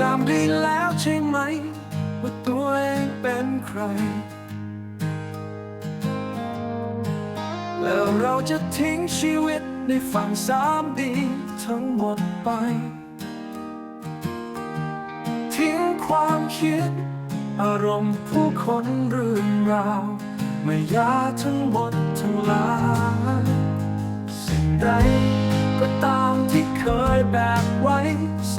จำได้แล้วใช่ไหม ว่าตัวเองเป็นใคร แล้วเราจะทิ้งชีวิตในฝั่งสามดีทั้งหมดไป ทิ้งความคิด อารมณ์ผู้คนเรื่องราวไม่ยาทั้งหมดทั้งหลายสิ่งใดก็ตามที่เคยแบกไว้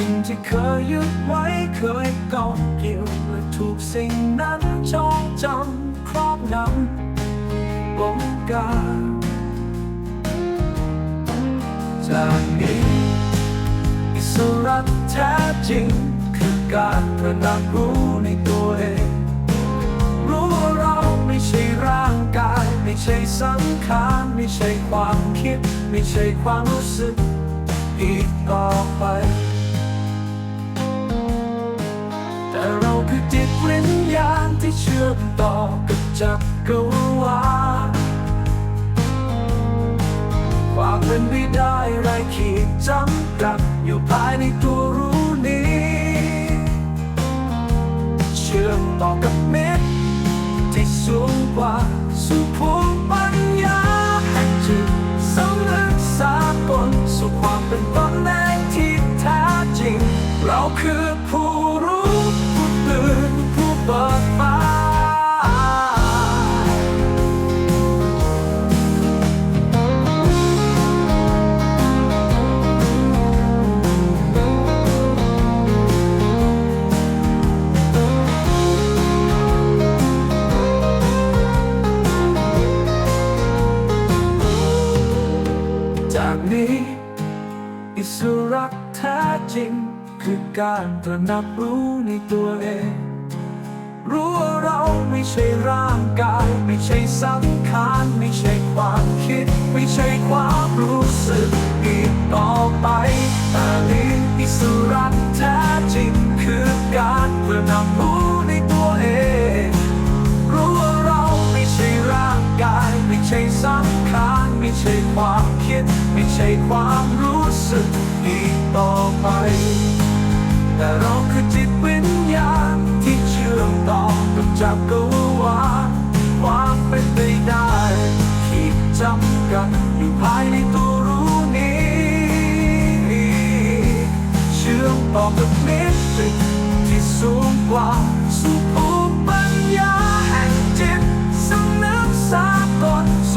สิ่งที่เคยยึดไว้เคยเกาะเกี่ยวและถูกสิ่งนั้นจองจำครอบงำบงการจากนี้อิสระแท้จริง คือการตระหนักรู้ในตัวเอง รู้ว่าเราไม่ใช่ร่างกาย ไม่ใช่สังขารไม่ใช่ความคิด ไม่ใช่ความรู้สึกอีกต่อไป ที่เชื่อมต่อกับจักรวาลความเป็นไปได้ไรขีดจำกัดอยู่ภายในตัวรู้นี้ เชื่อมต่อกับเม็ดที่สูงกว่าสู่ภูมิปัญญาแห่งจิตสำนึกสากลสู่ความเป็นตนเองที่แท้จริง เราคือผู้ อิสระแท้จริง คือการตระหนักรู้ในตัวเอง รู้ว่าเราไม่ใช่ร่างกาย ไม่ใช่สังขารไม่ใช่ความคิด ไม่ใช่ความรู้สึกอีกต่อไปแต่นี้อิสระ ความคิดไม่ใช่ความรู้สึกอีกต่อไป แต่เราคือจิตวิญญาณที่เชื่อมต่อกับจักร